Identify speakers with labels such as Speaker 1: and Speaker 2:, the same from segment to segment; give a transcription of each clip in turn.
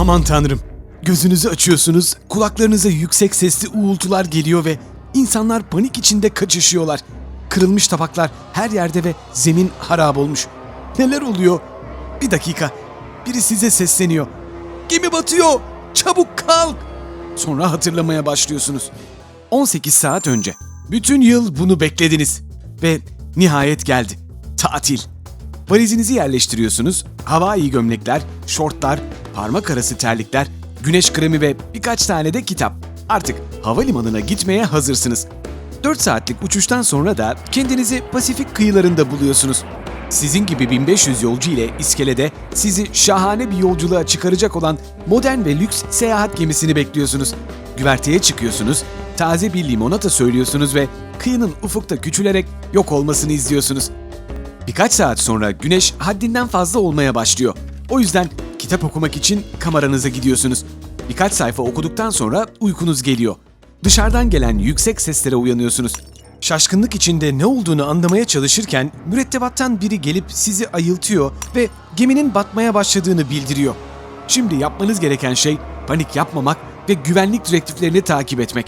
Speaker 1: Aman tanrım. Gözünüzü açıyorsunuz, kulaklarınıza yüksek sesli uğultular geliyor ve insanlar panik içinde kaçışıyorlar. Kırılmış tabaklar her yerde ve zemin harap olmuş. Neler oluyor? Bir dakika. Biri size sesleniyor. Gemi batıyor. Çabuk kalk. Sonra hatırlamaya başlıyorsunuz. 18 saat önce. Bütün yıl bunu beklediniz. Ve nihayet geldi. Tatil. Valizinizi yerleştiriyorsunuz. Havai gömlekler, şortlar, parmak arası terlikler, güneş kremi ve birkaç tane de kitap. Artık havalimanına gitmeye hazırsınız. 4 saatlik uçuştan sonra da kendinizi Pasifik kıyılarında buluyorsunuz. Sizin gibi 1500 yolcu ile iskelede sizi şahane bir yolculuğa çıkaracak olan modern ve lüks seyahat gemisini bekliyorsunuz. Güverteye çıkıyorsunuz, taze bir limonata söylüyorsunuz ve kıyının ufukta küçülerek yok olmasını izliyorsunuz. Birkaç saat sonra güneş haddinden fazla olmaya başlıyor. O yüzden kitap okumak için kameranıza gidiyorsunuz. Birkaç sayfa okuduktan sonra uykunuz geliyor. Dışarıdan gelen yüksek seslere uyanıyorsunuz. Şaşkınlık içinde ne olduğunu anlamaya çalışırken mürettebattan biri gelip sizi ayıltıyor ve geminin batmaya başladığını bildiriyor. Şimdi yapmanız gereken şey panik yapmamak ve güvenlik direktiflerini takip etmek.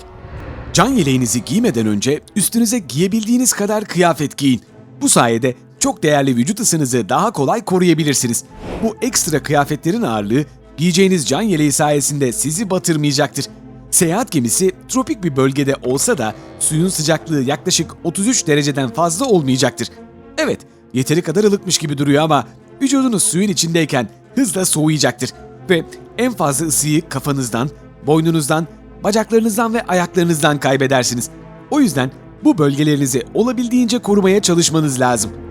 Speaker 1: Can yeleğinizi giymeden önce üstünüze giyebildiğiniz kadar kıyafet giyin. Bu sayede çok değerli vücut ısınızı daha kolay koruyabilirsiniz. Bu ekstra kıyafetlerin ağırlığı giyeceğiniz can yeleği sayesinde sizi batırmayacaktır. Seyahat gemisi tropik bir bölgede olsa da suyun sıcaklığı yaklaşık 33 dereceden fazla olmayacaktır. Evet, yeteri kadar ılıkmış gibi duruyor ama vücudunuz suyun içindeyken hızla soğuyacaktır. Ve en fazla ısıyı kafanızdan, boynunuzdan, bacaklarınızdan ve ayaklarınızdan kaybedersiniz. O yüzden bu bölgelerinizi olabildiğince korumaya çalışmanız lazım.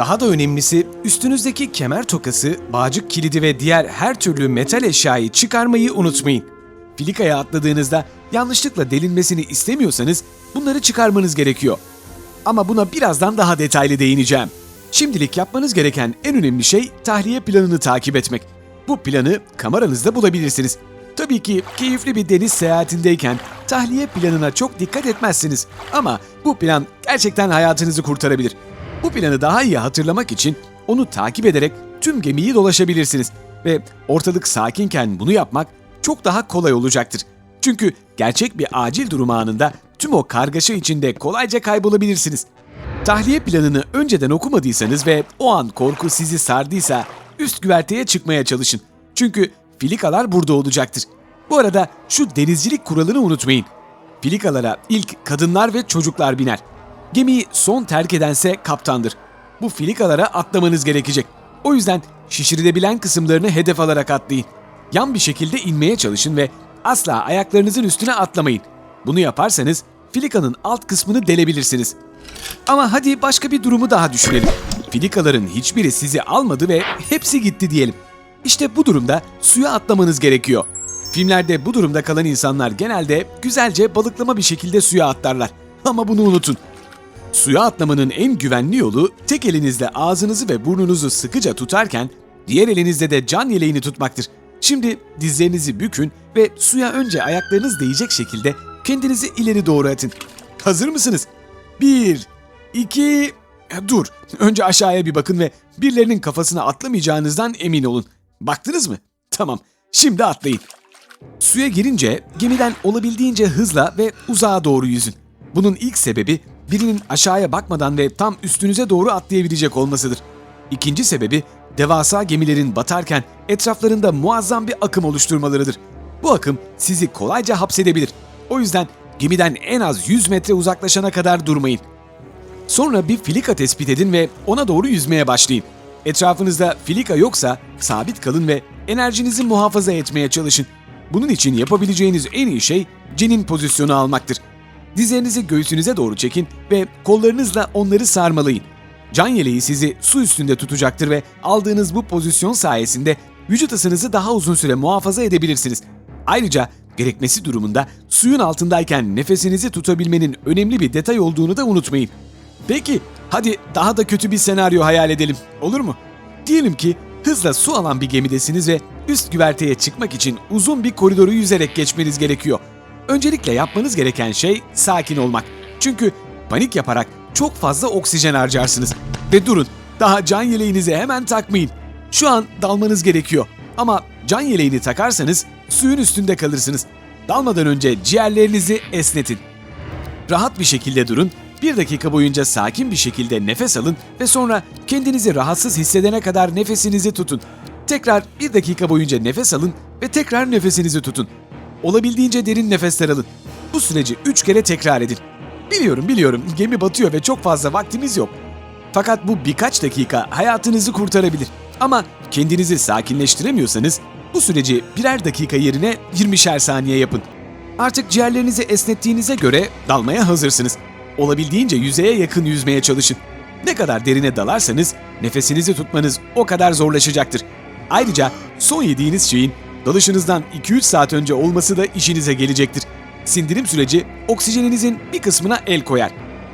Speaker 1: Daha da önemlisi üstünüzdeki kemer tokası, bağcık kilidi ve diğer her türlü metal eşyayı çıkarmayı unutmayın. Filikaya atladığınızda yanlışlıkla delinmesini istemiyorsanız bunları çıkarmanız gerekiyor. Ama buna birazdan daha detaylı değineceğim. Şimdilik yapmanız gereken en önemli şey tahliye planını takip etmek. Bu planı kameranızda bulabilirsiniz. Tabii ki keyifli bir deniz seyahatindeyken tahliye planına çok dikkat etmezsiniz. Ama bu plan gerçekten hayatınızı kurtarabilir. Bu planı daha iyi hatırlamak için onu takip ederek tüm gemiyi dolaşabilirsiniz. Ve ortalık sakinken bunu yapmak çok daha kolay olacaktır. Çünkü gerçek bir acil durum anında tüm o kargaşa içinde kolayca kaybolabilirsiniz. Tahliye planını önceden okumadıysanız ve o an korku sizi sardıysa üst güverteye çıkmaya çalışın. Çünkü filikalar burada olacaktır. Bu arada şu denizcilik kuralını unutmayın. Filikalara ilk kadınlar ve çocuklar biner. Gemiyi son terk edense kaptandır. Bu filikalara atlamanız gerekecek. O yüzden şişirilebilen kısımlarını hedef alarak atlayın. Yan bir şekilde inmeye çalışın ve asla ayaklarınızın üstüne atlamayın. Bunu yaparsanız filikanın alt kısmını delebilirsiniz. Ama hadi başka bir durumu daha düşünelim. Filikaların hiçbiri sizi almadı ve hepsi gitti diyelim. İşte bu durumda suya atlamanız gerekiyor. Filmlerde bu durumda kalan insanlar genelde güzelce balıklama bir şekilde suya atlarlar. Ama bunu unutun. Suya atlamanın en güvenli yolu tek elinizle ağzınızı ve burnunuzu sıkıca tutarken diğer elinizde de can yeleğini tutmaktır. Şimdi dizlerinizi bükün ve suya önce ayaklarınız değecek şekilde kendinizi ileri doğru atın. Hazır mısınız? Bir, iki, dur. Önce aşağıya bir bakın ve birilerinin kafasına atlamayacağınızdan emin olun. Baktınız mı? Tamam. Şimdi atlayın. Suya girince gemiden olabildiğince hızla ve uzağa doğru yüzün. Bunun ilk sebebi birinin aşağıya bakmadan ve tam üstünüze doğru atlayabilecek olmasıdır. İkinci sebebi devasa gemilerin batarken etraflarında muazzam bir akım oluşturmalarıdır. Bu akım sizi kolayca hapsedebilir. O yüzden gemiden en az 100 metre uzaklaşana kadar durmayın. Sonra bir filika tespit edin ve ona doğru yüzmeye başlayın. Etrafınızda filika yoksa sabit kalın ve enerjinizi muhafaza etmeye çalışın. Bunun için yapabileceğiniz en iyi şey cenin pozisyonu almaktır. Dizlerinizi göğsünüze doğru çekin ve kollarınızla onları sarmalayın. Can yeleği sizi su üstünde tutacaktır ve aldığınız bu pozisyon sayesinde vücut ısınızı daha uzun süre muhafaza edebilirsiniz. Ayrıca gerekmesi durumunda suyun altındayken nefesinizi tutabilmenin önemli bir detay olduğunu da unutmayın. Peki, hadi daha da kötü bir senaryo hayal edelim. Olur mu? Diyelim ki hızla su alan bir gemidesiniz ve üst güverteye çıkmak için uzun bir koridoru yüzerek geçmeniz gerekiyor. Öncelikle yapmanız gereken şey sakin olmak. Çünkü panik yaparak çok fazla oksijen harcarsınız. Ve durun, daha can yeleğinizi hemen takmayın. Şu an dalmanız gerekiyor. Ama can yeleğini takarsanız suyun üstünde kalırsınız. Dalmadan önce ciğerlerinizi esnetin. Rahat bir şekilde durun, bir dakika boyunca sakin bir şekilde nefes alın ve sonra kendinizi rahatsız hissedene kadar nefesinizi tutun. Tekrar bir dakika boyunca nefes alın ve tekrar nefesinizi tutun. Olabildiğince derin nefesler alın. Bu süreci 3 kere tekrar edin. Biliyorum biliyorum gemi batıyor ve çok fazla vaktimiz yok. Fakat bu birkaç dakika hayatınızı kurtarabilir. Ama kendinizi sakinleştiremiyorsanız bu süreci birer dakika yerine 20'şer saniye yapın. Artık ciğerlerinizi esnettiğinize göre dalmaya hazırsınız. Olabildiğince yüzeye yakın yüzmeye çalışın. Ne kadar derine dalarsanız nefesinizi tutmanız o kadar zorlaşacaktır. Ayrıca son yediğiniz şeyin dalışınızdan 2-3 saat önce olması da işinize gelecektir. Sindirim süreci oksijeninizin bir kısmına el koyar.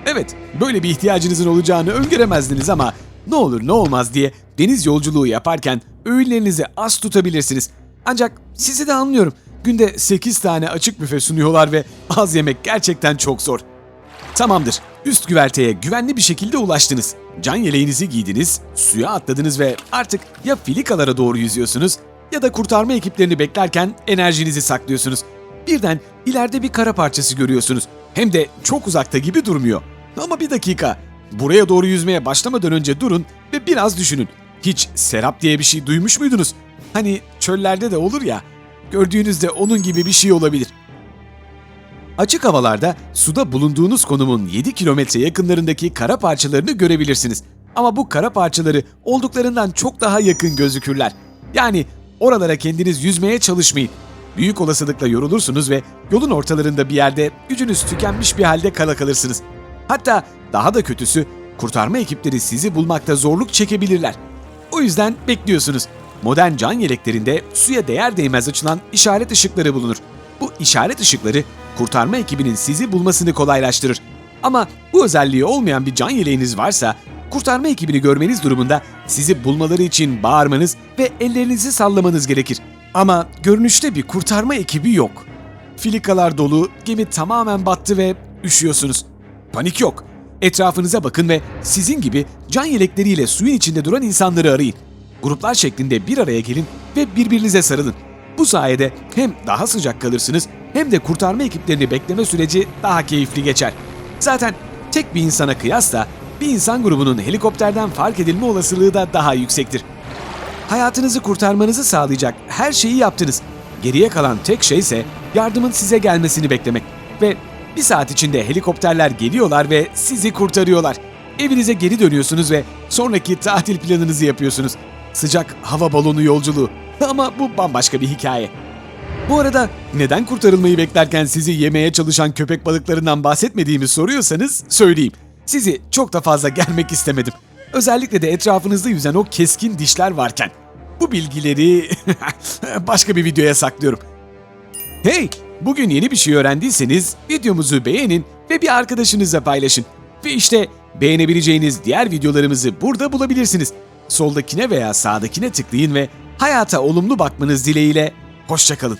Speaker 1: Evet, böyle bir ihtiyacınızın olacağını öngöremezdiniz ama ne olur ne olmaz diye deniz yolculuğu yaparken öğünlerinizi az tutabilirsiniz. Ancak sizi de anlıyorum. Günde 8 tane açık büfe sunuyorlar ve az yemek gerçekten çok zor. Tamamdır. Üst güverteye güvenli bir şekilde ulaştınız. Can yeleğinizi giydiniz, suya atladınız ve artık ya filikalara doğru yüzüyorsunuz ya da kurtarma ekiplerini beklerken enerjinizi saklıyorsunuz. Birden ileride bir kara parçası görüyorsunuz. Hem de çok uzakta gibi durmuyor. Ama bir dakika. Buraya doğru yüzmeye başlamadan önce durun ve biraz düşünün. Hiç serap diye bir şey duymuş muydunuz? Hani çöllerde de olur ya. Gördüğünüzde onun gibi bir şey olabilir. Açık havalarda suda bulunduğunuz konumun 7 kilometre yakınlarındaki kara parçalarını görebilirsiniz. Ama bu kara parçaları olduklarından çok daha yakın gözükürler. Yani oralara kendiniz yüzmeye çalışmayın. Büyük olasılıkla yorulursunuz ve yolun ortalarında bir yerde gücünüz tükenmiş bir halde kala kalırsınız. Hatta daha da kötüsü kurtarma ekipleri sizi bulmakta zorluk çekebilirler. O yüzden bekliyorsunuz. Modern can yeleklerinde suya değer değmez açılan işaret ışıkları bulunur. Bu işaret ışıkları kurtarma ekibinin sizi bulmasını kolaylaştırır. Ama bu özelliği olmayan bir can yeleğiniz varsa kurtarma ekibini görmeniz durumunda sizi bulmaları için bağırmanız ve ellerinizi sallamanız gerekir. Ama görünüşte bir kurtarma ekibi yok. Filikalar dolu, gemi tamamen battı ve üşüyorsunuz. Panik yok. Etrafınıza bakın ve sizin gibi can yelekleriyle suyun içinde duran insanları arayın. Gruplar şeklinde bir araya gelin ve birbirinize sarılın. Bu sayede hem daha sıcak kalırsınız hem de kurtarma ekiplerini bekleme süreci daha keyifli geçer. Zaten tek bir insana kıyasla bir insan grubunun helikopterden fark edilme olasılığı da daha yüksektir. Hayatınızı kurtarmanızı sağlayacak her şeyi yaptınız. Geriye kalan tek şey ise yardımın size gelmesini beklemek. Ve bir saat içinde helikopterler geliyorlar ve sizi kurtarıyorlar. Evinize geri dönüyorsunuz ve sonraki tatil planınızı yapıyorsunuz. Sıcak hava balonu yolculuğu. Ama bu bambaşka bir hikaye. Bu arada neden kurtarılmayı beklerken sizi yemeye çalışan köpek balıklarından bahsetmediğimi soruyorsanız söyleyeyim. Sizi çok da fazla germek istemedim. Özellikle de etrafınızda yüzen o keskin dişler varken. Bu bilgileri başka bir videoya saklıyorum. Hey! Bugün yeni bir şey öğrendiyseniz videomuzu beğenin ve bir arkadaşınızla paylaşın. Ve işte beğenebileceğiniz diğer videolarımızı burada bulabilirsiniz. Soldakine veya sağdakine tıklayın ve hayata olumlu bakmanız dileğiyle hoşçakalın.